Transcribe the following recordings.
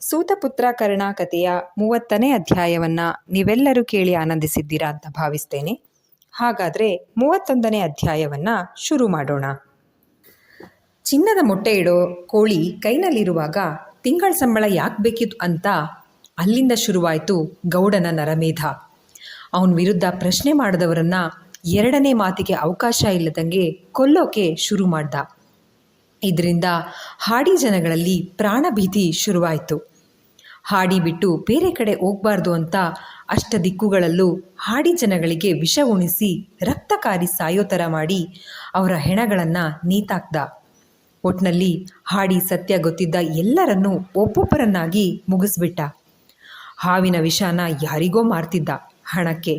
ಸೂತಪುತ್ರ ಕರ್ಣ ಕಥೆಯ ಮೂವತ್ತನೇ ಅಧ್ಯಾಯವನ್ನು ನೀವೆಲ್ಲರೂ ಕೇಳಿ ಆನಂದಿಸಿದ್ದೀರಾ ಅಂತ ಭಾವಿಸ್ತೇನೆ. ಹಾಗಾದರೆ ಮೂವತ್ತೊಂದನೇ ಅಧ್ಯಾಯವನ್ನು ಶುರು ಮಾಡೋಣ. ಚಿನ್ನದ ಮೊಟ್ಟೆ ಇಡೋ ಕೋಳಿ ಕೈನಲ್ಲಿರುವಾಗ ತಿಂಗಳ ಸಂಬಳ ಯಾಕೆ ಬೇಕಿತ್ತು ಅಂತ ಅಲ್ಲಿಂದ ಶುರುವಾಯಿತು ಗೌಡನ ನರಮೇಧ. ಅವನ ವಿರುದ್ಧ ಪ್ರಶ್ನೆ ಮಾಡಿದವರನ್ನ ಎರಡನೇ ಮಾತಿಗೆ ಅವಕಾಶ ಇಲ್ಲದಂಗೆ ಕೊಲ್ಲೋಕೆ ಶುರು ಮಾಡ್ದ. ಇದರಿಂದ ಹಾಡಿ ಜನಗಳಲ್ಲಿ ಪ್ರಾಣಭೀತಿ ಶುರುವಾಯಿತು. ಹಾಡಿ ಬಿಟ್ಟು ಬೇರೆ ಕಡೆ ಹೋಗಬಾರ್ದು ಅಂತ ಅಷ್ಟ ದಿಕ್ಕುಗಳಲ್ಲೂ ಹಾಡಿ ಜನಗಳಿಗೆ ವಿಷ ಉಣಿಸಿ ರಕ್ತಕಾರಿ ಸಾಯೋ ಥರ ಮಾಡಿ ಅವರ ಹೆಣಗಳನ್ನು ನೇತಾಕ್ದ. ಒಟ್ನಲ್ಲಿ ಹಾಡಿ ಸತ್ಯ ಗೊತ್ತಿದ್ದ ಎಲ್ಲರನ್ನೂ ಒಬ್ಬೊಬ್ಬರನ್ನಾಗಿ ಮುಗಿಸ್ಬಿಟ್ಟ. ಹಾವಿನ ವಿಷಾನ ಯಾರಿಗೋ ಮಾರ್ತಿದ್ದ ಹಣಕ್ಕೆ.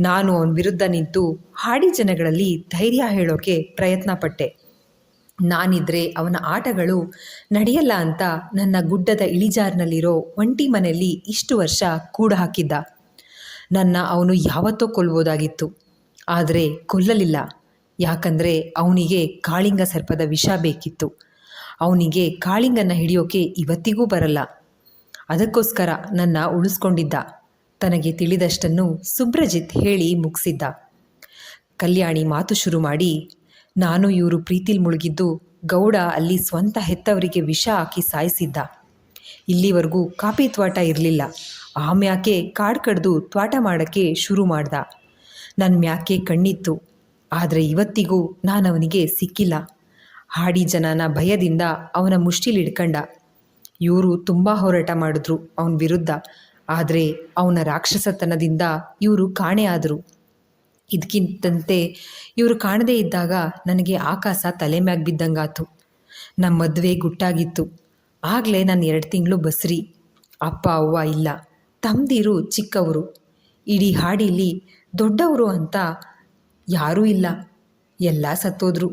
ನಾನು ಅವನ ವಿರುದ್ಧ ನಿಂತು ಹಾಡಿ ಜನಗಳಲ್ಲಿ ಧೈರ್ಯ ಹೇಳೋಕೆ ಪ್ರಯತ್ನ ಪಟ್ಟೆ ನಾನಿದ್ರೆ ಅವನ ಆಟಗಳು ನಡೆಯಲ್ಲ ಅಂತ ನನ್ನ ಗುಡ್ಡದ ಇಳಿಜಾರ್ನಲ್ಲಿರೋ ಒಂಟಿ ಮನೆಯಲ್ಲಿ ಇಷ್ಟು ವರ್ಷ ಕೂಡ ಹಾಕಿದ್ದ. ನನ್ನ ಅವನು ಯಾವತ್ತೋ ಕೊಲ್ಬೋದಾಗಿತ್ತು. ಆದರೆ ಕೊಲ್ಲಲಿಲ್ಲ. ಯಾಕಂದರೆ ಅವನಿಗೆ ಕಾಳಿಂಗ ಸರ್ಪದ ವಿಷ ಬೇಕಿತ್ತು. ಅವನಿಗೆ ಕಾಳಿಂಗನ ಹಿಡಿಯೋಕೆ ಇವತ್ತಿಗೂ ಬರಲ್ಲ. ಅದಕ್ಕೋಸ್ಕರ ನನ್ನ ಉಳಿಸ್ಕೊಂಡಿದ್ದ. ತನಗೆ ತಿಳಿದಷ್ಟನ್ನು ಸುಬ್ರಜಿತ್ ಹೇಳಿ ಮುಗಿಸಿದ್ದ. ಕಲ್ಯಾಣಿ ಮಾತು ಶುರು ಮಾಡಿ ನಾನು ಇವರು ಪ್ರೀತಿಲಿ ಮುಳುಗಿದ್ದು ಗೌಡ ಅಲ್ಲಿ ಸ್ವಂತ ಹೆತ್ತವರಿಗೆ ವಿಷ ಹಾಕಿ ಸಾಯಿಸಿದ್ದ. ಇಲ್ಲಿವರೆಗೂ ಕಾಪಿ ತ್ವಾಟ ಇರಲಿಲ್ಲ. ಆ ಮ್ಯಾಕೆ ಕಾಡು ಕಡ್ದು ತ್ವಾಟ ಮಾಡೋಕ್ಕೆ ಶುರು ಮಾಡ್ದ. ನನ್ನ ಮ್ಯಾಕೆ ಕಣ್ಣಿತ್ತು. ಆದರೆ ಇವತ್ತಿಗೂ ನಾನು ಅವನಿಗೆ ಸಿಕ್ಕಿಲ್ಲ. ಹಾಡಿ ಜನನ ಭಯದಿಂದ ಅವನ ಮುಷ್ಟಿಲಿ ಹಿಡ್ಕಂಡ. ಇವರು ತುಂಬ ಹೋರಾಟ ಮಾಡಿದ್ರು ಅವನ ವಿರುದ್ಧ. ಆದರೆ ಅವನ ರಾಕ್ಷಸತನದಿಂದ ಇವರು ಕಾಣೆ ಆದರು. ಇದಕ್ಕಿಂತಂತೆ ಇವರು ಕಾಣದೇ ಇದ್ದಾಗ ನನಗೆ ಆಕಾಶ ತಲೆ ಮ್ಯಾಗ ಬಿದ್ದಂಗಾತು. ನಮ್ಮ ಮದುವೆ ಗುಟ್ಟಾಗಿತ್ತು. ಆಗಲೇ ನಾನು ಎರಡು ತಿಂಗಳು ಬಸ್ರಿ. ಅಪ್ಪ, ಅವ್ವ ಇಲ್ಲ. ತಮ್ಮದಿರು ಚಿಕ್ಕವರು. ಇಡೀ ಹಾಡಿಲಿ ದೊಡ್ಡವರು ಅಂತ ಯಾರೂ ಇಲ್ಲ. ಎಲ್ಲ ಸತ್ತೋದ್ರು.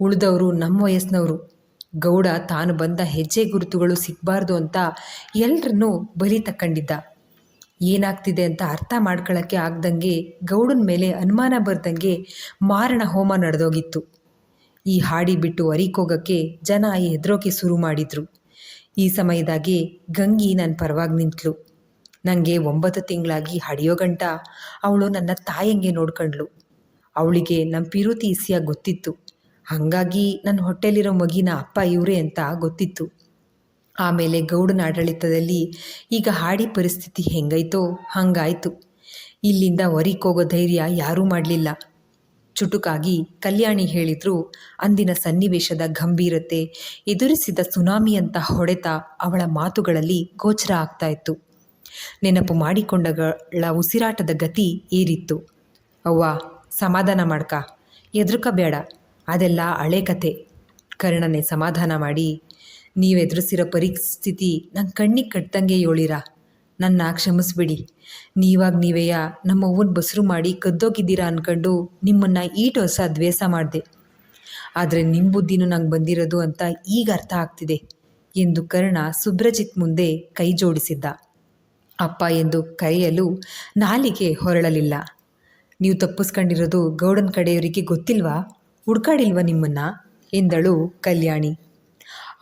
ಉಳಿದವರು ನಮ್ಮ ವಯಸ್ಸಿನವರು ಗೌಡ ತಾನು ಬಂದ ಹೆಜ್ಜೆ ಗುರುತುಗಳು ಸಿಗಬಾರ್ದು ಅಂತ ಎಲ್ಲರನ್ನೂ ಬಲಿ ತಕ್ಕೊಂಡಿದ್ದ. ಏನಾಗ್ತಿದೆ ಅಂತ ಅರ್ಥ ಮಾಡ್ಕೊಳ್ಳೋಕ್ಕೆ ಆಗ್ದಂಗೆ ಗೌಡನ ಮೇಲೆ ಅನುಮಾನ ಬರ್ದಂಗೆ ಮಾರಣ ಹೋಮ ನಡೆದೋಗಿತ್ತು. ಈ ಹಾಡಿ ಬಿಟ್ಟು ಅರಿಕೋಗಕ್ಕೆ ಜನ ಹೆದರೋಕೆ ಶುರು ಮಾಡಿದ್ರು. ಈ ಸಮಯದಾಗೆ ಗಂಗಿ ನನ್ನ ಪರವಾಗಿ ನಿಂತಳು ನನಗೆ ಒಂಬತ್ತು ತಿಂಗಳಾಗಿ ಹಡಿಯೋ ಗಂಟ, ಅವಳು ನನ್ನ ತಾಯಂಗೆ ನೋಡ್ಕೊಂಡ್ಳು. ಅವಳಿಗೆ ನಮ್ಮ ಪಿರುತಿ ಇಸಿಯಾಗಿ ಗೊತ್ತಿತ್ತು. ಹಾಗಾಗಿ ನನ್ನ ಹೊಟ್ಟೆಲಿರೋ ಮಗಿನ ಅಪ್ಪ ಇವರೇ ಅಂತ ಗೊತ್ತಿತ್ತು. ಆಮೇಲೆ ಗೌಡನ ಆಡಳಿತದಲ್ಲಿ ಈಗ ಹಾಡಿ ಪರಿಸ್ಥಿತಿ ಹೆಂಗೈತೋ ಹಂಗಾಯ್ತು. ಇಲ್ಲಿಂದ ಹೊರಿಕೋಗೋ ಧೈರ್ಯ ಯಾರೂ ಮಾಡಲಿಲ್ಲ. ಚುಟುಕಾಗಿ ಕಲ್ಯಾಣಿ ಹೇಳಿದ್ರು, ಅಂದಿನ ಸನ್ನಿವೇಶದ ಗಂಭೀರತೆ, ಎದುರಿಸಿದ ಸುನಾಮಿಯಂಥ ಹೊಡೆತ ಅವಳ ಮಾತುಗಳಲ್ಲಿ ಗೋಚರ ಆಗ್ತಾ ಇತ್ತು. ನೆನಪು ಮಾಡಿಕೊಂಡಗಳ ಉಸಿರಾಟದ ಗತಿ ಏರಿತ್ತು. ಅವ್ವ, ಸಮಾಧಾನ ಮಾಡ್ಕ ಬೇಡ ಅದೆಲ್ಲ ಹಳೆ ಕತೆ. ಕರ್ಣನೆ ಸಮಾಧಾನ ಮಾಡಿ ನೀವು ಎದುರಿಸಿರೋ ಪರಿಸ್ಥಿತಿ ನನ್ನ ಕಣ್ಣಿಗೆ ಕಟ್ಟಂಗೆ ಹೇಳಿರ ನನ್ನ ಕ್ಷಮಿಸ್ಬಿಡಿ. ನೀವಾಗ ನೀವೆಯ ನಮ್ಮ ಅವ್ವನ ಬಸರು ಮಾಡಿ ಕದ್ದೋಗಿದ್ದೀರಾ ಅಂದ್ಕೊಂಡು ನಿಮ್ಮನ್ನು ಈಟು ಹೊಸ ದ್ವೇಷ ಮಾಡಿದೆ. ಆದರೆ ನಿಮ್ಮ ಬುದ್ಧಿನೂ ನಂಗೆ ಬಂದಿರೋದು ಅಂತ ಈಗ ಅರ್ಥ ಆಗ್ತಿದೆ ಎಂದು ಕರ್ಣ ಸುಬ್ರಜಿತ್ ಮುಂದೆ ಕೈ ಜೋಡಿಸಿದ್ದ. ಅಪ್ಪ ಎಂದು ಕರೆಯಲು ನಾಲಿಗೆ ಹೊರಳಲಿಲ್ಲ. ನೀವು ತಪ್ಪಿಸ್ಕೊಂಡಿರೋದು ಗೌಡನ ಕಡೆಯವರಿಗೆ ಗೊತ್ತಿಲ್ವಾ? ಹುಡ್ಕಾಡಿಲ್ವ ನಿಮ್ಮನ್ನ? ಎಂದಳು ಕಲ್ಯಾಣಿ.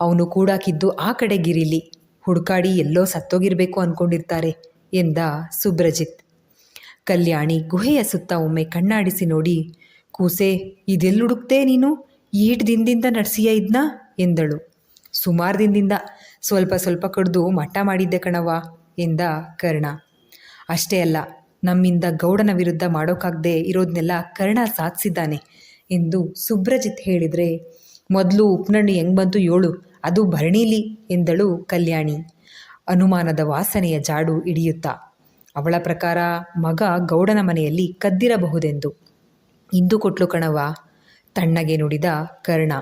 ಅವನು ಕೂಡಾಕಿದ್ದು ಆ ಕಡೆ ಗಿರಿಲಿ. ಹುಡುಕಾಡಿ ಎಲ್ಲೋ ಸತ್ತೋಗಿರಬೇಕು ಅಂದ್ಕೊಂಡಿರ್ತಾರೆ ಎಂದ ಸುಬ್ರಜಿತ್. ಕಲ್ಯಾಣಿ ಗುಹೆಯ ಸುತ್ತ ಒಮ್ಮೆ ಕಣ್ಣಾಡಿಸಿ ನೋಡಿ, ಕೂಸೆ, ಇದೆಲ್ಲುಡುಕ್ತೆ ನೀನು? ಈಟ್ ದಿನದಿಂದ ನಡೆಸಿಯ ಇದ್ನ? ಎಂದಳು. ಸುಮಾರು ದಿನದಿಂದ. ಸ್ವಲ್ಪ ಸ್ವಲ್ಪ ಕಡ್ದು ಮಠ ಮಾಡಿದ್ದೆ ಕಣವ್ವ, ಎಂದ ಕರ್ಣ. ಅಷ್ಟೇ ಅಲ್ಲ, ನಮ್ಮಿಂದ ಗೌಡನ ವಿರುದ್ಧ ಮಾಡೋಕ್ಕಾಗದೆ ಇರೋದನ್ನೆಲ್ಲ ಕರ್ಣ ಸಾಧಿಸಿದ್ದಾನೆ, ಎಂದು ಸುಬ್ರಜಿತ್ ಹೇಳಿದರೆ ಮೊದಲು ಉಪ್ನಣ್ಣು ಹೆಂಗೆ ಬಂತು ಏಳು ಅದು ಭರಣೀಲಿ ಎಂದಳು ಕಲ್ಯಾಣಿ. ಅನುಮಾನದ ವಾಸನೆಯ ಜಾಡು ಹಿಡಿಯುತ್ತಾ. ಅವಳ ಪ್ರಕಾರ ಮಗ ಗೌಡನ ಮನೆಯಲ್ಲಿ ಕದ್ದಿರಬಹುದೆಂದು. ಇಂದು ಕೊಟ್ಲು ಕಣವ ತಣ್ಣಗೆ ನುಡಿದ ಕರ್ಣ.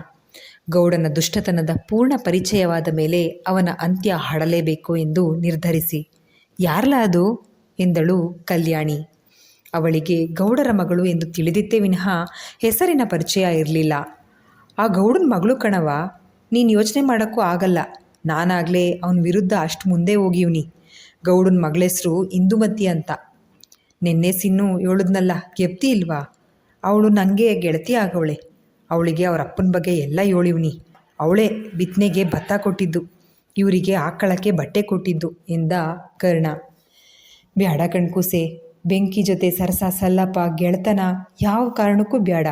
ಗೌಡನ ದುಷ್ಟತನದ ಪೂರ್ಣ ಪರಿಚಯವಾದ ಮೇಲೆ ಅವನ ಅಂತ್ಯ ಹಾಡಲೇಬೇಕು ಎಂದು ನಿರ್ಧರಿಸಿ. ಯಾರಲ್ಲ ಅದು? ಎಂದಳು ಕಲ್ಯಾಣಿ. ಅವಳಿಗೆ ಗೌಡರ ಮಗಳು ಎಂದು ತಿಳಿದಿತ್ತೇ ವಿನಃ ಹೆಸರಿನ ಪರಿಚಯ ಇರಲಿಲ್ಲ. ಆ ಗೌಡನ ಮಗಳು ಕಣವ ನೀನು ಯೋಚನೆ ಮಾಡೋಕ್ಕೂ ಆಗಲ್ಲ. ನಾನಾಗಲೇ ಅವನ ವಿರುದ್ಧ ಅಷ್ಟು ಮುಂದೆ ಹೋಗಿವ್ನಿ. ಗೌಡನ ಮಗಳ ಹೆಸರು ಇಂದುಮತಿ ಅಂತ. ನಿನ್ನೆ ಸಿನ್ನು ಹೇಳಿದ್ನಲ್ಲ ಗೆಪ್ತಿ ಇಲ್ವಾ? ಅವಳು ನನಗೆ ಗೆಳತಿ ಆಗವಳೆ ಅವಳಿಗೆ ಅವ್ರ ಅಪ್ಪನ ಬಗ್ಗೆ ಎಲ್ಲ ಹೇಳಿವ್ನಿ. ಅವಳೇ ಬಿತ್ತನೆಗೆ ಭತ್ತ ಕೊಟ್ಟಿದ್ದು. ಇವರಿಗೆ ಆಕಳಕ್ಕೆ ಬಟ್ಟೆ ಕೊಟ್ಟಿದ್ದು ಎಂದ ಕರ್ಣ. ಬ್ಯಾಡ ಕಣ್ಕುಸೆ, ಬೆಂಕಿ ಜೊತೆ ಸರಸ ಸಲ್ಲಪ್ಪ ಗೆಳತನ, ಯಾವ ಕಾರಣಕ್ಕೂ ಬ್ಯಾಡ.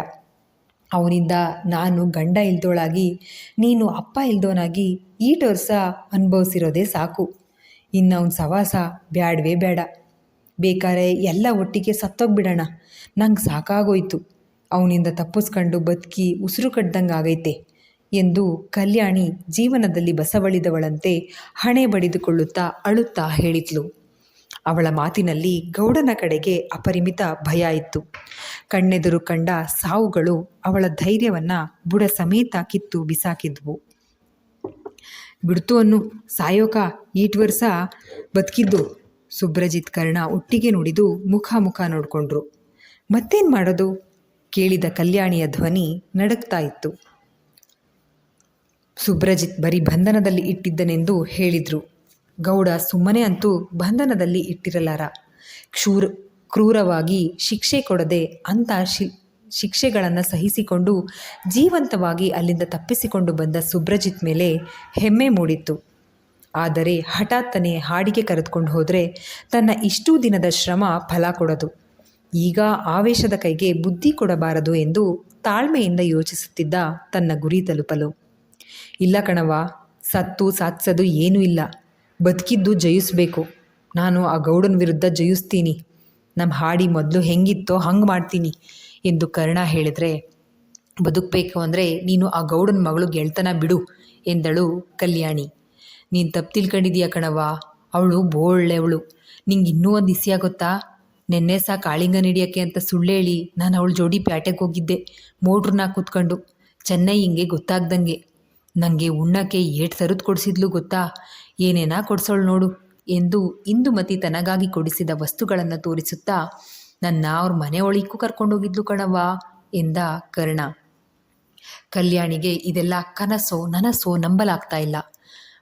ಅವನಿಂದ ನಾನು ಗಂಡ ಇಲ್ದೋಳಾಗಿ, ನೀನು ಅಪ್ಪ ಇಲ್ದೋನಾಗಿ ಈಟ್ ವರ್ಷ ಅನುಭವಿಸಿರೋದೇ ಸಾಕು. ಇನ್ನು ಅವನ ಸವಾಸ ಬ್ಯಾಡವೇ ಬೇಡ ಬೇಕಾರೆ ಎಲ್ಲ ಒಟ್ಟಿಗೆ ಸತ್ತೋಗ್ಬಿಡೋಣ. ನಂಗೆ ಸಾಕಾಗೋಯ್ತು. ಅವನಿಂದ ತಪ್ಪಿಸ್ಕೊಂಡು ಬದುಕಿ ಉಸಿರು ಕಡ್ದಂಗೆ ಆಗೈತೆ ಎಂದು ಕಲ್ಯಾಣಿ ಜೀವನದಲ್ಲಿ ಬಸವಳಿದವಳಂತೆ ಹಣೆ ಬಡಿದುಕೊಳ್ಳುತ್ತಾ ಅಳುತ್ತಾ ಹೇಳಿದ್ಲು. ಅವಳ ಮಾತಿನಲ್ಲಿ ಗೌಡನ ಕಡೆಗೆ ಅಪರಿಮಿತ ಭಯ ಇತ್ತು. ಕಣ್ಣೆದುರು ಕಂಡ ಸಾವುಗಳು ಅವಳ ಧೈರ್ಯವನ್ನು ಬುಡ ಸಮೇತ ಕಿತ್ತು ಬಿಸಾಕಿದ್ವು. ಬಿಡ್ತು ಅನ್ನು ಸಾಯೋಕ ಈಟ್ ವರ್ಷ ಬದುಕಿದ್ದು. ಸುಬ್ರಜಿತ್ ಕರ್ಣ ಒಟ್ಟಿಗೆ ನುಡಿದು ಮುಖ ಮುಖ ನೋಡಿಕೊಂಡ್ರು. ಮತ್ತೇನು ಮಾಡೋದು? ಕೇಳಿದ ಕಲ್ಯಾಣಿಯ ಧ್ವನಿ ನಡಕ್ತಾ ಇತ್ತು. ಸುಬ್ರಜಿತ್ ಬರೀ ಬಂಧನದಲ್ಲಿ ಇಟ್ಟಿದ್ದನೆಂದು ಹೇಳಿದ್ರು. ಗೌಡ ಸುಮ್ಮನೆ ಅಂತೂ ಬಂಧನದಲ್ಲಿ ಇಟ್ಟಿರಲಾರ. ಕ್ಷೂರ್, ಕ್ರೂರವಾಗಿ ಶಿಕ್ಷೆ ಕೊಡದೆ ಅಂಥ ಶಿ, ಶಿಕ್ಷೆಗಳನ್ನು ಸಹಿಸಿಕೊಂಡು ಜೀವಂತವಾಗಿ ಅಲ್ಲಿಂದ ತಪ್ಪಿಸಿಕೊಂಡು ಬಂದ ಸುಬ್ರಜಿತ್ ಮೇಲೆ ಹೆಮ್ಮೆ ಮೂಡಿತ್ತು. ಆದರೆ ಹಠಾತ್ತನೆ ಹಾಡಿಗೆ ಕರೆದುಕೊಂಡು ಹೋದರೆ ತನ್ನ ಇಷ್ಟೂ ದಿನದ ಶ್ರಮ ಫಲ ಕೊಡದು. ಈಗ ಆವೇಶದ ಕೈಗೆ ಬುದ್ಧಿ ಕೊಡಬಾರದು ಎಂದು ತಾಳ್ಮೆಯಿಂದ ಯೋಚಿಸುತ್ತಿದ್ದ ತನ್ನ ಗುರಿ ತಲುಪಲು. ಇಲ್ಲ ಕಣವ ಸತ್ತು ಸಾಧಿಸೋದು ಏನೂ ಇಲ್ಲ. ಬದುಕಿದ್ದು ಜಯಿಸ್ಬೇಕು. ನಾನು ಆ ಗೌಡನ ವಿರುದ್ಧ ಜಯಿಸ್ತೀನಿ. ನಮ್ಮ ಹಾಡಿ ಮೊದಲು ಹೆಂಗಿತ್ತೋ ಹಂಗೆ ಮಾಡ್ತೀನಿ ಎಂದು ಕರ್ಣ ಹೇಳಿದರೆ, ಬದುಕಬೇಕು ಅಂದರೆ ನೀನು ಆ ಗೌಡನ ಮಗಳು ಗೆಳ್ತನ ಬಿಡು ಎಂದಳು ಕಲ್ಯಾಣಿ. ನೀನು ತಪ್ಪು ತಿಳ್ಕೊಂಡಿದೀಯ ಕಣವ ಅವಳು ಬೋಳ್ಳೆವಳು. ನಿಂಗೆ ಇನ್ನೂ ಒಂದು ಇಸಿಯ ಗೊತ್ತಾ? ನೆನ್ನೆ ಕಾಳಿಂಗ ಹಿಡಿಯೋಕ್ಕೆ ಅಂತ ಸುಳ್ಳು ಹೇಳಿ ನಾನು ಅವಳು ಜೋಡಿ ಪ್ಯಾಟೆಗೆ ಹೋಗಿದ್ದೆ. ಮೋಟ್ರನ್ನ ಕೂತ್ಕೊಂಡು. ಚೆನ್ನೈ ಹಿಂಗೆ ಗೊತ್ತಾಗ್ದಂಗೆ. ನನಗೆ ಉಣ್ಣಕ್ಕೆ ಏಟ್ ಸರದ್ ಕೊಡಿಸಿದ್ಲು ಗೊತ್ತಾ? ಏನೇನಾ ಕೊಡ್ಸೋಳು ನೋಡು ಎಂದು ಇಂದುಮತಿ ತನಗಾಗಿ ಕೊಡಿಸಿದ ವಸ್ತುಗಳನ್ನು ತೋರಿಸುತ್ತಾ ನನ್ನ ಅವ್ರ ಮನೆ ಒಳಿಗೂ ಕರ್ಕೊಂಡೋಗಿದ್ಲು ಕಣವ್ವ ಎಂದ ಕರ್ಣ. ಕಲ್ಯಾಣಿಗೆ ಇದೆಲ್ಲ ಕನಸೋ ನನಸೋ ನಂಬಲಾಗ್ತಾ ಇಲ್ಲ.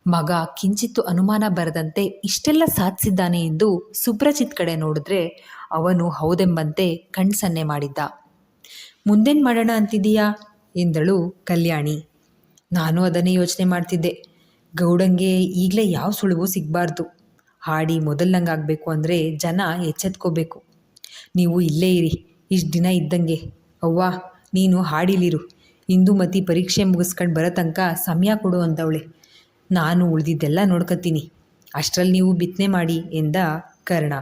ಮಗ ಕಿಂಚಿತ್ತು ಅನುಮಾನ ಬರದಂತೆ ಇಷ್ಟೆಲ್ಲ ಸಾಧಿಸಿದ್ದಾನೆ ಎಂದು ಸುಪ್ರಚಿತ್ ಕಡೆ ನೋಡಿದ್ರೆ ಅವನು ಹೌದೆಂಬಂತೆ ಕಣ್ಸನ್ನೆ ಮಾಡಿದ್ದ. ಮುಂದೇನು ಮಾಡೋಣ ಅಂತಿದೀಯಾ ಎಂದಳು ಕಲ್ಯಾಣಿ. ನಾನು ಅದನ್ನೇ ಯೋಚನೆ ಮಾಡ್ತಿದ್ದೆ. ಗೌಡಂಗೆ ಈಗಲೇ ಯಾವ ಸುಳಿವು ಸಿಗಬಾರ್ದು. ಹಾಡಿ ಮೊದಲಂಗೆ ಆಗಬೇಕು ಅಂದರೆ ಜನ ಎಚ್ಚೆತ್ಕೋಬೇಕು. ನೀವು ಇಲ್ಲೇ ಇರಿ, ಇಷ್ಟು ದಿನ ಇದ್ದಂಗೆ. ಅವ್ವ, ನೀನು ಹಾಡಿಲಿರು. ಇಂದುಮತಿ ಪರೀಕ್ಷೆ ಮುಗಿಸ್ಕೊಂಡು ಬರೋ ತನಕ ಸಮಯ ಕೊಡು ಅಂದವಳೆ ನಾನು ಉಳಿದಿದ್ದೆಲ್ಲ ನೋಡ್ಕೊತೀನಿ ಅಷ್ಟರಲ್ಲಿ ನೀವು ಬಿತ್ತನೆ ಮಾಡಿ ಎಂದ ಕರ್ಣ.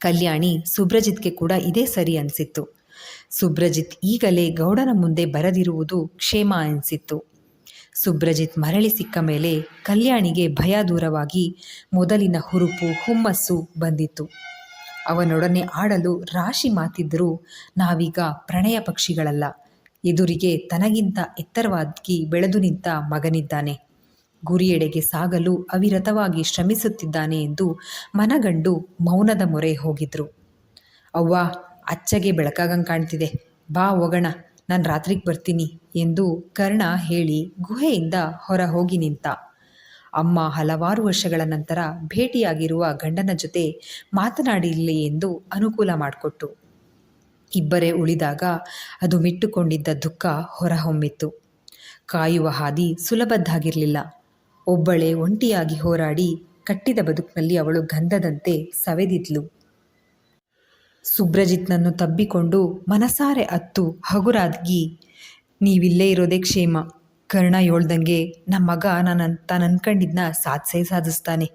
ಕಲ್ಯಾಣಿ ಸುಬ್ರಜಿತ್ಗೆ ಕೂಡ ಇದೇ ಸರಿ ಅನಿಸಿತ್ತು. ಸುಬ್ರಜಿತ್ ಈಗಲೇ ಗೌಡನ ಮುಂದೆ ಬರದಿರುವುದು ಕ್ಷೇಮ ಅನಿಸಿತ್ತು. ಸುಬ್ರಜಿತ್ ಮರಳಿ ಸಿಕ್ಕ ಮೇಲೆ ಕಲ್ಯಾಣಿಗೆ ಭಯ ದೂರವಾಗಿ ಮೊದಲಿನ ಹುರುಪು ಹುಮ್ಮಸ್ಸು ಬಂದಿತ್ತು. ಅವನೊಡನೆ ಆಡಲು ರಾಶಿ ಮಾತಿದ್ದರೂ ನಾವೀಗ ಪ್ರಣಯ ಪಕ್ಷಿಗಳಲ್ಲ. ಎದುರಿಗೆ ತನಗಿಂತ ಎತ್ತರವಾಗಿ ಬೆಳೆದು ನಿಂತ ಮಗನಿದ್ದಾನೆ. ಗುರಿಯೆಡೆಗೆ ಸಾಗಲು ಅವಿರತವಾಗಿ ಶ್ರಮಿಸುತ್ತಿದ್ದಾನೆ ಎಂದು ಮನಗಂಡು ಮೌನದ ಮೊರೆ ಹೋಗಿದ್ರು. ಅವ್ವ, ಅಚ್ಚಗೆ ಬೆಳಕಾಗಂಗೆ ಕಾಣ್ತಿದೆ. ಬಾ ಹೋಗೋಣ. ನಾನು ರಾತ್ರಿಗೆ ಬರ್ತೀನಿ ಎಂದು ಕರ್ಣ ಹೇಳಿ ಗುಹೆಯಿಂದ ಹೊರ ಹೋಗಿ ನಿಂತ. ಅಮ್ಮ ಹಲವಾರು ವರ್ಷಗಳ ನಂತರ ಭೇಟಿಯಾಗಿರುವ ಗಂಡನ ಜೊತೆ ಮಾತನಾಡಿರಲಿ ಎಂದು ಅನುಕೂಲ ಮಾಡಿಕೊಟ್ಟು. ಇಬ್ಬರೇ ಉಳಿದಾಗ ಅದು ಮಿಟ್ಟುಕೊಂಡಿದ್ದ ದುಃಖ ಹೊರಹೊಮ್ಮಿತ್ತು. ಕಾಯುವ ಹಾದಿ ಸುಲಭದ್ದಾಗಿರಲಿಲ್ಲ. ಒಬ್ಬಳೇ ಒಂಟಿಯಾಗಿ ಹೋರಾಡಿ ಕಟ್ಟಿದ ಬದುಕಿನಲ್ಲಿ ಅವಳು ಗಂಧದಂತೆ ಸವೆದಿದ್ಲು. ಸುಬ್ರಜಿತ್ನನ್ನು ತಬ್ಬಿಕೊಂಡು ಮನಸಾರೆ ಅತ್ತು, ಹಗುರಾದ್ಗಿ, ನೀವಿಲ್ಲೇ ಇರೋದೇ ಕ್ಷೇಮ. ಕರ್ಣ ಹೇಳ್ದಂಗೆ ನಮ್ಮ ಮಗ ನಾನು ತಾನು ಅನ್ಕಂಡಿದ್ನ ಸಾಧಿಸೇ ಸಾಧಿಸ್ತಾನೆ.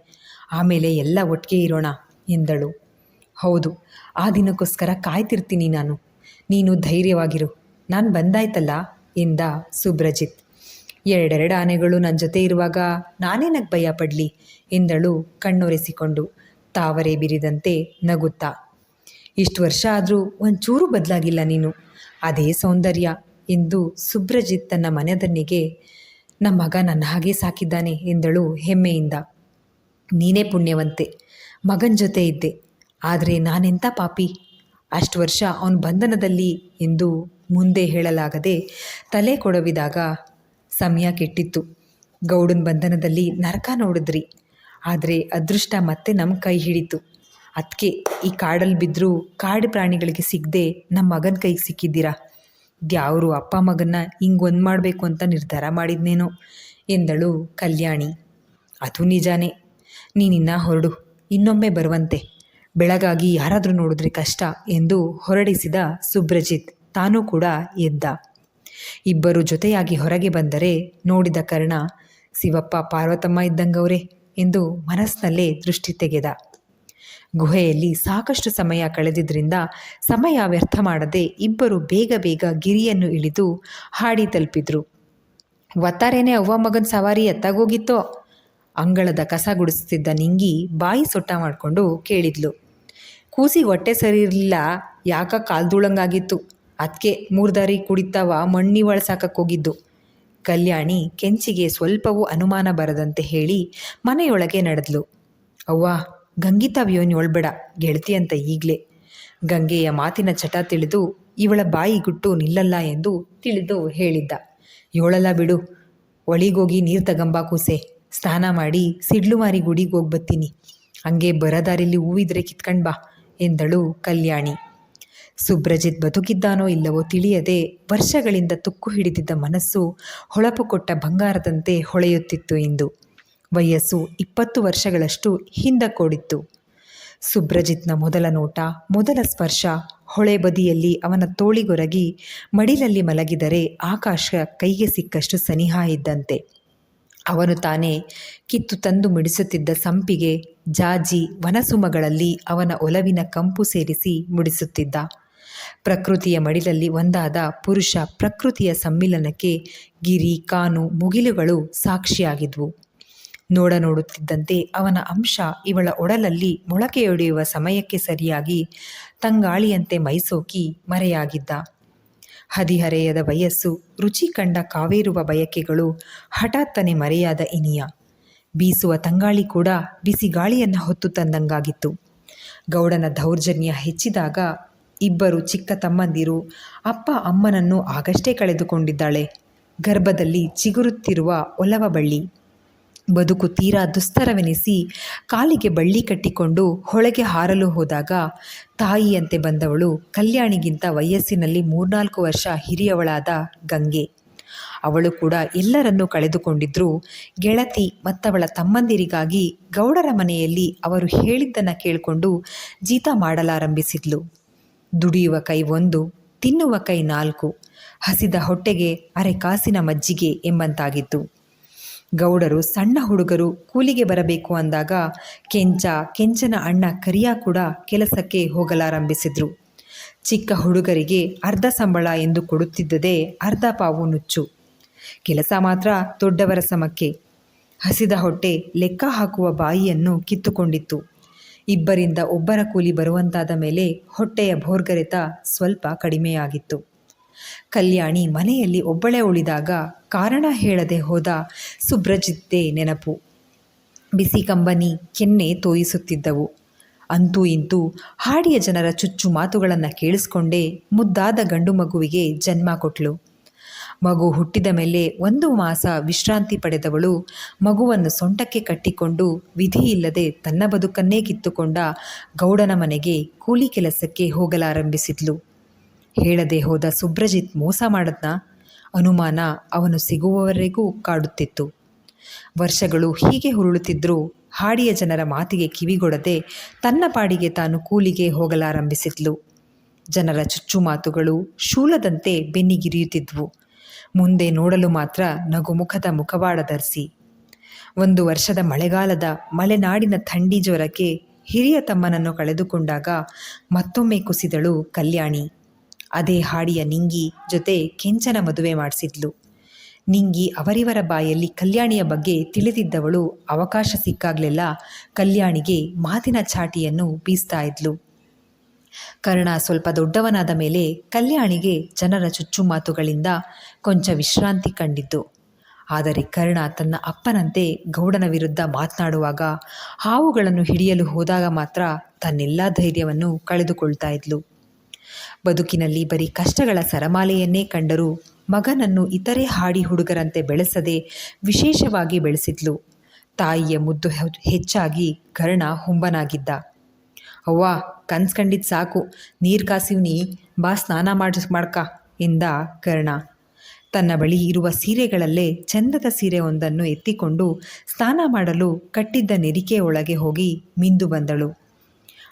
ಆಮೇಲೆ ಎಲ್ಲ ಒಟ್ಟಿಗೆ ಇರೋಣ, ಎಂದಳು. ಹೌದು, ಆ ದಿನಕ್ಕೋಸ್ಕರ ಕಾಯ್ತಿರ್ತೀನಿ ನಾನು. ನೀನು ಧೈರ್ಯವಾಗಿರು. ನಾನು ಬಂದಾಯ್ತಲ್ಲ, ಎಂದ ಸುಬ್ರಜಿತ್. ಎರಡೆರಡು ಆನೆಗಳು ನನ್ನ ಜೊತೆ ಇರುವಾಗ ನಾನೇನಕ್ಕೆ ಭಯ ಪಡಲಿ, ಎಂದಳು ಕಣ್ಣೊರೆಸಿಕೊಂಡು. ತಾವರೆ ಬಿರಿದಂತೆ ನಗುತ್ತಾ. ಇಷ್ಟು ವರ್ಷ ಆದರೂ ಒಂಚೂರು ಬದಲಾಗಿಲ್ಲ ನೀನು. ಅದೇ ಸೌಂದರ್ಯ ಎಂದು ಸುಬ್ರಜಿತ್ ತನ್ನ ಮನೆದನ್ನಿಗೆ ನಮ್ಮ ಮಗ ನನ್ನ ಹಾಗೆ ಸಾಕಿದ್ದಾನೆ ಎಂದಳು ಹೆಮ್ಮೆಯಿಂದ. ನೀನೇ ಪುಣ್ಯವಂತೆ. ಮಗನ ಜೊತೆ ಇದ್ದೆ. ಆದರೆ ನಾನೆಂಥ ಪಾಪಿ? ಅಷ್ಟು ವರ್ಷ ಅವನ ಬಂಧನದಲ್ಲಿ ಎಂದು ಮುಂದೆ ಹೇಳಲಾಗದೆ ತಲೆ ಕೊಡವಿದಾಗ ಸಮಯ ಕೆಟ್ಟಿತ್ತು. ಗೌಡನ ಬಂಧನದಲ್ಲಿ ನರಕ ನೋಡಿದ್ರಿ. ಆದರೆ ಅದೃಷ್ಟ ಮತ್ತೆ ನಮ್ಮ ಕೈ ಹಿಡಿತು. ಅದಕ್ಕೆ ಈ ಕಾಡಲ್ಲಿ ಬಿದ್ದರೂ ಕಾಡು ಪ್ರಾಣಿಗಳಿಗೆ ಸಿಗದೆ ನಮ್ಮ ಮಗನ ಕೈಗೆ ಸಿಕ್ಕಿದ್ದೀರಾ? ದ್ಯಾವರು ಅಪ್ಪ ಮಗನ್ನ ಹಿಂಗೆ ಒಂದು ಮಾಡಬೇಕು ಅಂತ ನಿರ್ಧಾರ ಮಾಡಿದ್ನೇನೋ? ಎಂದಳು ಕಲ್ಯಾಣಿ. ಅದು ನಿಜಾನೇ. ನೀನಿನ್ನ ಹೊರಡು. ಇನ್ನೊಮ್ಮೆ ಬರುವಂತೆ. ಬೆಳಗಾಗಿ ಯಾರಾದರೂ ನೋಡಿದ್ರೆ ಕಷ್ಟ ಎಂದು ಹೊರಡಿಸಿದ ಸುಬ್ರಜಿತ್ ತಾನೂ ಕೂಡ ಎದ್ದ. ಇಬ್ಬರು ಜೊತೆಯಾಗಿ ಹೊರಗೆ ಬಂದರೆ ನೋಡಿದ ಕರ್ಣ, ಶಿವಪ್ಪ ಪಾರ್ವತಮ್ಮ ಇದ್ದಂಗವ್ರೆ ಎಂದು ಮನಸ್ಸಿನಲ್ಲೇ ದೃಷ್ಟಿ ತೆಗೆದ. ಗುಹೆಯಲ್ಲಿ ಸಾಕಷ್ಟು ಸಮಯ ಕಳೆದಿದ್ದರಿಂದ ಸಮಯ ವ್ಯರ್ಥ ಮಾಡದೆ ಇಬ್ಬರು ಬೇಗ ಬೇಗ ಗಿರಿಯನ್ನು ಇಳಿದು ಹಾಡಿ ತಲುಪಿದ್ರು. ಒತ್ತಾರೇನೆ ಅವ್ವ ಮಗನ ಸವಾರಿ ಎತ್ತಾಗೋಗಿತ್ತೋ? ಅಂಗಳದ ಕಸ ಗುಡಿಸುತ್ತಿದ್ದ ನಿಂಗಿ ಬಾಯಿ ಸೊಟ್ಟ ಮಾಡಿಕೊಂಡು ಕೇಳಿದ್ಲು. ಕೂಸಿ ಹೊಟ್ಟೆ ಸರಿ ಇರಲಿಲ್ಲ ಯಾಕ ಕಾಲ್ದುಳಂಗಾಗಿತ್ತು ಅದಕ್ಕೆ ಮೂರ್ದಾರಿ ಕುಡಿತಾವ ಮಣ್ಣಿ ಒಳಸಾಕಕ್ಕೆ ಹೋಗಿದ್ದು. ಕಲ್ಯಾಣಿ ಕೆಂಚಿಗೆ ಸ್ವಲ್ಪವೂ ಅನುಮಾನ ಬರದಂತೆ ಹೇಳಿ ಮನೆಯೊಳಗೆ ನಡೆದ್ಲು. ಅವ್ವ ಗಂಗಿತಾ ವ್ಯೋನಿ ಒಳ್ಬೇಡ ಗೆಳತಿ ಅಂತ ಈಗಲೇ. ಗಂಗೆಯ ಮಾತಿನ ಚಟ ತಿಳಿದು ಇವಳ ಬಾಯಿ ಗುಟ್ಟು ನಿಲ್ಲಲ್ಲ ಎಂದು ತಿಳಿದು ಹೇಳಿದ್ದ. ಏಳಲ್ಲ ಬಿಡು, ಒಳಿಗೋಗಿ ನೀರು ತಗಂಬಾ ಕೂಸೆ. ಸ್ನಾನ ಮಾಡಿ ಸಿಡ್ಲುಮಾರಿ ಗುಡಿಗೆ ಹೋಗಿ ಬತ್ತೀನಿ ಹಂಗೆ ಬರದಾರಿಲಿ ಹೂವಿದ್ರೆ ಕಿತ್ಕಂಡ್ ಬಾ ಎಂದಳು ಕಲ್ಯಾಣಿ. ಸುಬ್ರಜಿತ್ ಬದುಕಿದ್ದಾನೋ ಇಲ್ಲವೋ ತಿಳಿಯದೆ ವರ್ಷಗಳಿಂದ ತುಕ್ಕು ಹಿಡಿದಿದ್ದ ಮನಸ್ಸು ಹೊಳಪು ಕೊಟ್ಟ ಬಂಗಾರದಂತೆ ಹೊಳೆಯುತ್ತಿತ್ತು ಇಂದು. ವಯಸ್ಸು ಇಪ್ಪತ್ತು ವರ್ಷಗಳಷ್ಟು ಹಿಂದಕ್ಕೋಡಿತ್ತು. ಸುಬ್ರಜಿತ್ನ ಮೊದಲ ನೋಟ, ಮೊದಲ ಸ್ಪರ್ಶ, ಹೊಳೆ ಬದಿಯಲ್ಲಿ ಅವನ ತೋಳಿಗೊರಗಿ ಮಡಿಲಲ್ಲಿ ಮಲಗಿದರೆ ಆಕಾಶ ಕೈಗೆ ಸಿಕ್ಕಷ್ಟು ಸನಿಹ ಇದ್ದಂತೆ. ಅವನು ತಾನೇ ಕಿತ್ತು ತಂದು ಮಿಡಿಸುತ್ತಿದ್ದ ಸಂಪಿಗೆ ಜಾಜಿ ವನಸುಮಗಳಲ್ಲಿ ಅವನ ಒಲವಿನ ಕಂಪು ಸೇರಿಸಿ ಮುಡಿಸುತ್ತಿದ್ದ. ಪ್ರಕೃತಿಯ ಮಡಿಲಲ್ಲಿ ಒಂದಾದ ಪುರುಷ ಪ್ರಕೃತಿಯ ಸಮ್ಮಿಲನಕ್ಕೆ ಗಿರಿ, ಕಾನು, ಮುಗಿಲುಗಳು ಸಾಕ್ಷಿಯಾಗಿದ್ವು. ನೋಡ ನೋಡುತ್ತಿದ್ದಂತೆ ಅವನ ಅಂಶ ಇವಳ ಒಡಲಲ್ಲಿ ಮೊಳಕೆಯೊಡೆಯುವ ಸಮಯಕ್ಕೆ ಸರಿಯಾಗಿ ತಂಗಾಳಿಯಂತೆ ಮೈಸೋಕಿ ಮರೆಯಾಗಿದ್ದ. ಹದಿಹರೆಯದ ವಯಸ್ಸು, ರುಚಿ ಕಂಡ ಕಾವೇರುವ ಬಯಕೆಗಳು ಹಠಾತ್ತನೆ ಮರೆಯಾದ ಇನಿಯ. ಬೀಸುವ ತಂಗಾಳಿ ಕೂಡ ಬಿಸಿ ಗಾಳಿಯನ್ನು ಹೊತ್ತು ತಂದಂಗಾಗಿತ್ತು. ಗೌಡನ ದೌರ್ಜನ್ಯ ಹೆಚ್ಚಿದಾಗ ಇಬ್ಬರು ಚಿಕ್ಕ ತಮ್ಮಂದಿರು ಅಪ್ಪ ಅಮ್ಮನನ್ನು ಆಗಷ್ಟೇ ಕಳೆದುಕೊಂಡಿದ್ದಾಳೆ. ಗರ್ಭದಲ್ಲಿ ಚಿಗುರುತ್ತಿರುವ ಒಲವ ಬಳ್ಳಿ. ಬದುಕು ತೀರಾ ದುಸ್ತರವೆನಿಸಿ ಕಾಲಿಗೆ ಬಳ್ಳಿ ಕಟ್ಟಿಕೊಂಡು ಹೊಳೆಗೆ ಹಾರಲು ಹೋದಾಗ ತಾಯಿಯಂತೆ ಬಂದವಳು ಕಲ್ಯಾಣಿಗಿಂತ ವಯಸ್ಸಿನಲ್ಲಿ ಮೂರ್ನಾಲ್ಕು ವರ್ಷ ಹಿರಿಯವಳಾದ ಗಂಗೆ. ಅವಳು ಕೂಡ ಎಲ್ಲರನ್ನೂ ಕಳೆದುಕೊಂಡಿದ್ರೂ ಗೆಳತಿ ಮತ್ತವಳ ತಮ್ಮಂದಿರಿಗಾಗಿ ಗೌಡರ ಮನೆಯಲ್ಲಿ ಅವರು ಹೇಳಿದ್ದನ್ನು ಕೇಳಿಕೊಂಡು ಜೀತ ಮಾಡಲಾರಂಭಿಸಿದ್ಲು. ದುಡಿಯುವ ಕೈ ಒಂದು, ತಿನ್ನುವ ಕೈ ನಾಲ್ಕು, ಹಸಿದ ಹೊಟ್ಟೆಗೆ ಅರೆ ಕಾಸಿನ ಮಜ್ಜಿಗೆ ಎಂಬಂತಾಗಿತ್ತು. ಗೌಡರು ಸಣ್ಣ ಹುಡುಗರು ಕೂಲಿಗೆ ಬರಬೇಕು ಅಂದಾಗ ಕೆಂಚ, ಕೆಂಚನ ಅಣ್ಣ ಕರಿಯ ಕೂಡ ಕೆಲಸಕ್ಕೆ ಹೋಗಲಾರಂಭಿಸಿದ್ರು. ಚಿಕ್ಕ ಹುಡುಗರಿಗೆ ಅರ್ಧ ಸಂಬಳ ಎಂದು ಕೊಡುತ್ತಿದ್ದದೇ ಅರ್ಧ ಪಾವು ನುಚ್ಚು. ಕೆಲಸ ಮಾತ್ರ ದೊಡ್ಡವರ ಸಮಕ್ಕೆ. ಹಸಿದ ಹೊಟ್ಟೆ ಲೆಕ್ಕ ಹಾಕುವ ಬಾಯಿಯನ್ನು ಕಿತ್ತುಕೊಂಡಿತ್ತು. ಇಬ್ಬರಿಂದ ಒಬ್ಬರ ಕೂಲಿ ಬರುವಂತಾದ ಮೇಲೆ ಹೊಟ್ಟೆಯ ಭೋರ್ಗರೆತ ಸ್ವಲ್ಪ ಕಡಿಮೆಯಾಗಿತ್ತು. ಕಲ್ಯಾಣಿ ಮನೆಯಲ್ಲಿ ಒಬ್ಬಳೇ ಉಳಿದಾಗ ಕಾರಣ ಹೇಳದೆ ಹೋದ ಸುಬ್ರಜಿತ್ತೆ ನೆನಪು. ಬಿಸಿ ಕಂಬನಿ ಕೆನ್ನೆ ತೋಯಿಸುತ್ತಿದ್ದವು. ಅಂತೂ ಇಂತೂ ಹಾಡಿಯ ಜನರ ಚುಚ್ಚು ಮಾತುಗಳನ್ನು ಕೇಳಿಸ್ಕೊಂಡೇ ಮುದ್ದಾದ ಗಂಡು ಮಗುವಿಗೆ ಜನ್ಮ ಕೊಟ್ಲು. ಮಗು ಹುಟ್ಟಿದ ಮೇಲೆ ಒಂದು ಮಾಸ ವಿಶ್ರಾಂತಿ ಪಡೆದವಳು ಮಗುವನ್ನು ಸೊಂಟಕ್ಕೆ ಕಟ್ಟಿಕೊಂಡು ವಿಧಿಯಿಲ್ಲದೆ ತನ್ನ ಬದುಕನ್ನೇ ಕಿತ್ತುಕೊಂಡ ಗೌಡನ ಮನೆಗೆ ಕೂಲಿ ಕೆಲಸಕ್ಕೆ ಹೋಗಲಾರಂಭಿಸಿದ್ಲು. ಹೇಳದೆ ಹೋದ ಸುಬ್ರಜಿತ್ ಮೋಸ ಮಾಡದ್ನ ಅನುಮಾನ ಅವನು ಸಿಗುವವರೆಗೂ ಕಾಡುತ್ತಿತ್ತು. ವರ್ಷಗಳು ಹೀಗೆ ಹುರುಳುತ್ತಿದ್ದರೂ ಹಾಡಿಯ ಜನರ ಮಾತಿಗೆ ಕಿವಿಗೊಡದೆ ತನ್ನ ಪಾಡಿಗೆ ತಾನು ಕೂಲಿಗೆ ಹೋಗಲಾರಂಭಿಸಿದ್ಲು. ಜನರ ಚುಚ್ಚು ಮಾತುಗಳು ಶೂಲದಂತೆ ಬೆನ್ನಿಗಿರಿಯುತ್ತಿದ್ವು. ಮುಂದೆ ನೋಡಲು ಮಾತ್ರ ನಗುಮುಖದ ಮುಖವಾಡ ಧರಿಸಿ ಒಂದು ವರ್ಷದ ಮಳೆಗಾಲದ ಮಲೆನಾಡಿನ ಥಂಡಿ ಜ್ವರಕ್ಕೆ ಹಿರಿಯ ತಮ್ಮನನ್ನು ಕಳೆದುಕೊಂಡಾಗ ಮತ್ತೊಮ್ಮೆ ಕುಸಿದಳು ಕಲ್ಯಾಣಿ. ಅದೇ ಹಾಡಿಯ ನಿಂಗಿ ಜೊತೆ ಕೆಂಚನ ಮದುವೆ ಮಾಡಿಸಿದ್ಲು. ನಿಂಗಿ ಅವರಿವರ ಬಾಯಲ್ಲಿ ಕಲ್ಯಾಣಿಯ ಬಗ್ಗೆ ತಿಳಿದಿದ್ದವಳು ಅವಕಾಶ ಸಿಕ್ಕಾಗಲೆಲ್ಲ ಕಲ್ಯಾಣಿಗೆ ಮಾತಿನ ಚಾಟಿಯನ್ನು ಬೀಸ್ತಾ ಇದ್ಲು. ಕರ್ಣ ಸ್ವಲ್ಪ ದೊಡ್ಡವನಾದ ಮೇಲೆ ಕಲ್ಯಾಣಿಗೆ ಜನರ ಚುಚ್ಚು ಮಾತುಗಳಿಂದ ಕೊಂಚ ವಿಶ್ರಾಂತಿ ಕಂಡಿದ್ದು. ಆದರೆ ಕರ್ಣ ತನ್ನ ಅಪ್ಪನಂತೆ ಗೌಡನ ವಿರುದ್ಧ ಮಾತನಾಡುವಾಗ ಹಾವುಗಳನ್ನು ಹಿಡಿಯಲು ಹೋದಾಗ ಮಾತ್ರ ತನ್ನೆಲ್ಲ ಧೈರ್ಯವನ್ನು ಕಳೆದುಕೊಳ್ತಾ ಇದ್ಲು. ಬದುಕಿನಲ್ಲಿ ಬರೀ ಕಷ್ಟಗಳ ಸರಮಾಲೆಯನ್ನೇ ಕಂಡರು ಮಗನನ್ನು ಇತರೆ ಹಾಡಿ ಹುಡುಗರಂತೆ ಬೆಳೆಸದೆ ವಿಶೇಷವಾಗಿ ಬೆಳೆಸಿದ್ಲು. ತಾಯಿಯ ಮುದ್ದು ಹೆಚ್ಚಾಗಿ ಕರ್ಣ ಹುಂಬನಾಗಿದ್ದ. ಅವ್ವ, ಕನ್ಸ್ ಕಂಡಿದ್ದು ಸಾಕು. ನೀರು ಕಾಸಿವ್ನಿ, ಬಾ ಸ್ನಾನ ಮಾಡಿಸ್ ಮಾಡ್ಕ ಎಂದ ಕರ್ಣ. ತನ್ನ ಬಳಿ ಇರುವ ಸೀರೆಗಳಲ್ಲೇ ಚಂದದ ಸೀರೆ ಒಂದನ್ನು ಎತ್ತಿಕೊಂಡು ಸ್ನಾನ ಮಾಡಲು ಕಟ್ಟಿದ್ದ ನೆರಿಕೆ ಒಳಗೆ ಹೋಗಿ ಮಿಂದು ಬಂದಳು.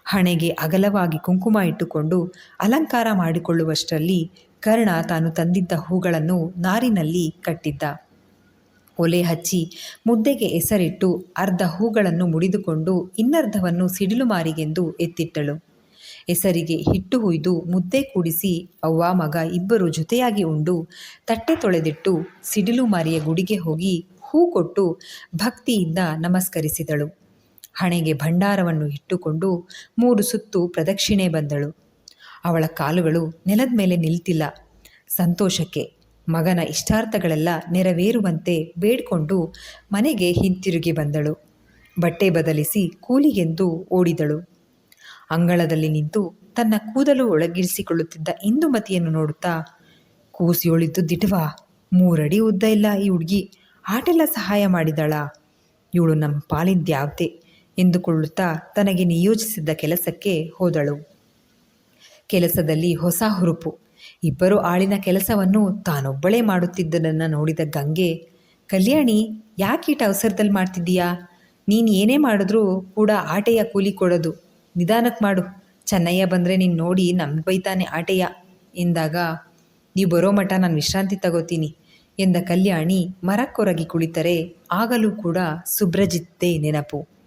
ಹಣೆಗೆ ಅಗಲವಾಗಿ ಕುಂಕುಮ ಇಟ್ಟುಕೊಂಡು ಅಲಂಕಾರ ಮಾಡಿಕೊಳ್ಳುವಷ್ಟರಲ್ಲಿ ಕರ್ಣ ತಾನು ತಂದಿದ್ದ ಹೂಗಳನ್ನು ನಾರಿನಲ್ಲಿ ಕಟ್ಟಿದ್ದ. ಒಲೆ ಹಚ್ಚಿ ಮುದ್ದೆಗೆ ಹೆಸರಿಟ್ಟು ಅರ್ಧ ಹೂಗಳನ್ನು ಮುಡಿದುಕೊಂಡು ಇನ್ನರ್ಧವನ್ನು ಸಿಡಿಲು ಮಾರಿಗೆಂದು ಎತ್ತಿಟ್ಟಳು. ಹೆಸರಿಗೆ ಹಿಟ್ಟು ಹುಯ್ದು ಮುದ್ದೆ ಕೂಡಿಸಿ ಅವ್ವ ಮಗ ಇಬ್ಬರು ಜೊತೆಯಾಗಿ ಉಂಡು ತಟ್ಟೆ ತೊಳೆದಿಟ್ಟು ಸಿಡಿಲು ಮಾರಿಯ ಗುಡಿಗೆ ಹೋಗಿ ಹೂ ಕೊಟ್ಟು ಭಕ್ತಿಯಿಂದ ನಮಸ್ಕರಿಸಿದಳು. ಹಣೆಗೆ ಭಂಡಾರವನ್ನು ಇಟ್ಟುಕೊಂಡು ಮೂರು ಸುತ್ತು ಪ್ರದಕ್ಷಿಣೆ ಬಂದಳು. ಅವಳ ಕಾಲುಗಳು ನೆಲದ ಮೇಲೆ ನಿಲ್ತಿಲ್ಲ. ಸಂತೋಷಕ್ಕೆ ಮಗನ ಇಷ್ಟಾರ್ಥಗಳೆಲ್ಲ ನೆರವೇರುವಂತೆ ಬೇಡ್ಕೊಂಡು ಮನೆಗೆ ಹಿಂತಿರುಗಿ ಬಂದಳು. ಬಟ್ಟೆ ಬದಲಿಸಿ ಕೂಲಿಗೆಂದು ಓಡಿದಳು. ಅಂಗಳದಲ್ಲಿ ನಿಂತು ತನ್ನ ಕೂದಲು ಒಳಗಿರಿಸಿಕೊಳ್ಳುತ್ತಿದ್ದ ಇಂದುಮತಿಯನ್ನು ನೋಡುತ್ತಾ, ಕೂಸಿಯೋಳಿದ್ದು ದಿಟವಾ, ಮೂರಡಿ ಉದ್ದ ಇಲ್ಲ ಈ ಹುಡುಗಿ, ಆಟೆಲ್ಲ ಸಹಾಯ ಮಾಡಿದಳಾ. ಇವಳು ನಮ್ಮ ಪಾಲಿದ್ಯಾವ್ದೆ ಎಂದುಕೊಳ್ಳುತ್ತಾ ತನಗೆ ನಿಯೋಜಿಸಿದ್ದ ಕೆಲಸಕ್ಕೆ ಹೋದಳು. ಕೆಲಸದಲ್ಲಿ ಹೊಸ ಹುರುಪು. ಇಬ್ಬರು ಆಳಿನ ಕೆಲಸವನ್ನು ತಾನೊಬ್ಬಳೇ ಮಾಡುತ್ತಿದ್ದನನ್ನು ನೋಡಿದ ಗಂಗೆ, ಕಲ್ಯಾಣಿ ಯಾಕೀಟ ಅವಸರದಲ್ಲಿ ಮಾಡ್ತಿದ್ದೀಯಾ? ನೀನು ಏನೇ ಮಾಡಿದ್ರೂ ಕೂಡ ಆಟೆಯ ಕೂಲಿ ಕೊಡೋದು. ನಿಧಾನಕ್ಕೆ ಮಾಡು. ಚೆನ್ನಯ್ಯ ಬಂದರೆ ನೀನು ನೋಡಿ ನಮ್ಗೆ ಬೈತಾನೆ ಆಟೆಯ ಎಂದಾಗ, ನೀವು ಬರೋ ಮಠ ನಾನು ವಿಶ್ರಾಂತಿ ತಗೋತೀನಿ ಎಂದ ಕಲ್ಯಾಣಿ ಮರಕ್ಕೊರಗಿ ಕುಳಿತರೆ, ಆಗಲೂ ಕೂಡ ಸುಬ್ರಜಿತ್ತೇ ನೆನಪು.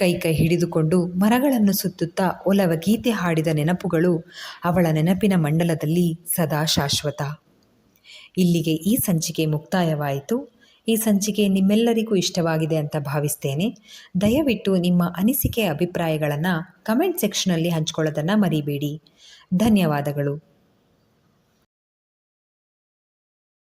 ಕೈ ಕೈ ಹಿಡಿದುಕೊಂಡು ಮರಗಳನ್ನು ಸುತ್ತುತ್ತಾ ಒಲವ ಗೀತೆ ಹಾಡಿದ ನೆನಪುಗಳು ಅವಳ ನೆನಪಿನ ಮಂಡಲದಲ್ಲಿ ಸದಾ ಶಾಶ್ವತ. ಇಲ್ಲಿಗೆ ಈ ಸಂಚಿಕೆ ಮುಕ್ತಾಯವಾಯಿತು. ಈ ಸಂಚಿಕೆ ನಿಮ್ಮೆಲ್ಲರಿಗೂ ಇಷ್ಟವಾಗಿದೆ ಅಂತ ಭಾವಿಸ್ತೇನೆ. ದಯವಿಟ್ಟು ನಿಮ್ಮ ಅನಿಸಿಕೆ, ಅಭಿಪ್ರಾಯಗಳನ್ನು ಕಮೆಂಟ್ ಸೆಕ್ಷನಲ್ಲಿ ಹಂಚ್ಕೊಳ್ಳೋದನ್ನು ಮರಿಬೇಡಿ. ಧನ್ಯವಾದಗಳು.